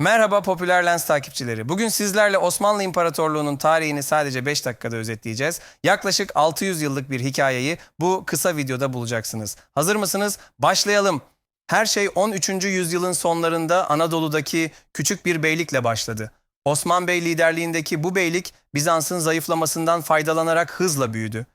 Merhaba popüler lens takipçileri. Bugün sizlerle Osmanlı İmparatorluğu'nun tarihini sadece 5 dakikada özetleyeceğiz. Yaklaşık 600 yıllık bir hikayeyi bu kısa videoda bulacaksınız. Hazır mısınız? Başlayalım. Her şey 13. yüzyılın sonlarında Anadolu'daki küçük bir beylikle başladı. Osman Bey liderliğindeki bu beylik Bizans'ın zayıflamasından faydalanarak hızla büyüdü.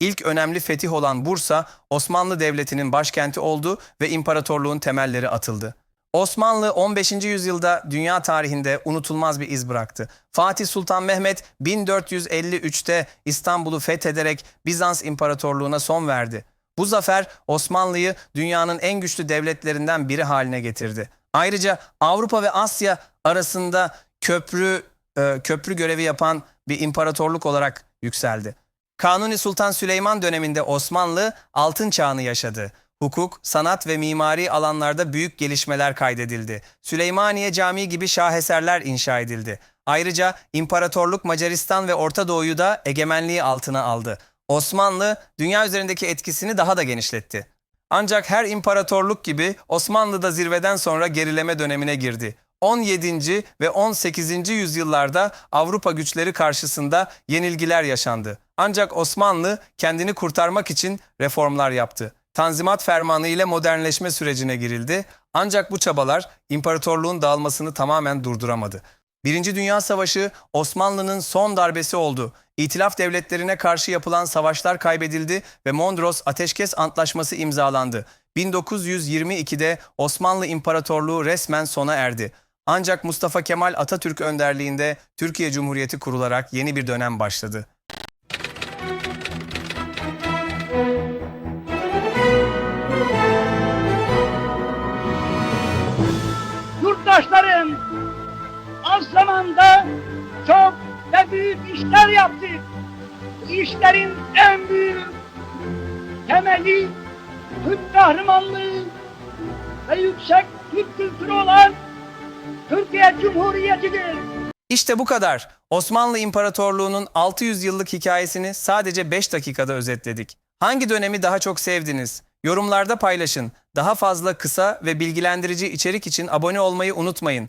İlk önemli fetih olan Bursa, Osmanlı Devleti'nin başkenti oldu ve imparatorluğun temelleri atıldı. Osmanlı 15. yüzyılda dünya tarihinde unutulmaz bir iz bıraktı. Fatih Sultan Mehmet 1453'te İstanbul'u fethederek Bizans İmparatorluğu'na son verdi. Bu zafer Osmanlı'yı dünyanın en güçlü devletlerinden biri haline getirdi. Ayrıca Avrupa ve Asya arasında köprü e, köprü görevi yapan bir imparatorluk olarak yükseldi. Kanuni Sultan Süleyman döneminde Osmanlı altın çağını yaşadı. Hukuk, sanat ve mimari alanlarda büyük gelişmeler kaydedildi. Süleymaniye Camii gibi şaheserler inşa edildi. Ayrıca imparatorluk Macaristan ve Orta Doğu'yu da egemenliği altına aldı. Osmanlı dünya üzerindeki etkisini daha da genişletti. Ancak her imparatorluk gibi Osmanlı da zirveden sonra gerileme dönemine girdi. 17. ve 18. yüzyıllarda Avrupa güçleri karşısında yenilgiler yaşandı. Ancak Osmanlı kendini kurtarmak için reformlar yaptı. Tanzimat Fermanı ile modernleşme sürecine girildi. Ancak bu çabalar imparatorluğun dağılmasını tamamen durduramadı. Birinci Dünya Savaşı Osmanlı'nın son darbesi oldu. İtilaf devletlerine karşı yapılan savaşlar kaybedildi ve Mondros Ateşkes Antlaşması imzalandı. 1922'de Osmanlı İmparatorluğu resmen sona erdi. Ancak Mustafa Kemal Atatürk önderliğinde Türkiye Cumhuriyeti kurularak yeni bir dönem başladı. Az zamanda çok ve büyük işler yaptık. Bu işlerin en büyük temeli Türk kahramanlığı ve yüksek Türk kültürü olan Türkiye Cumhuriyeti'dir. İşte bu kadar. Osmanlı İmparatorluğu'nun 600 yıllık hikayesini sadece 5 dakikada özetledik. Hangi dönemi daha çok sevdiniz? Yorumlarda paylaşın. Daha fazla kısa ve bilgilendirici içerik için abone olmayı unutmayın.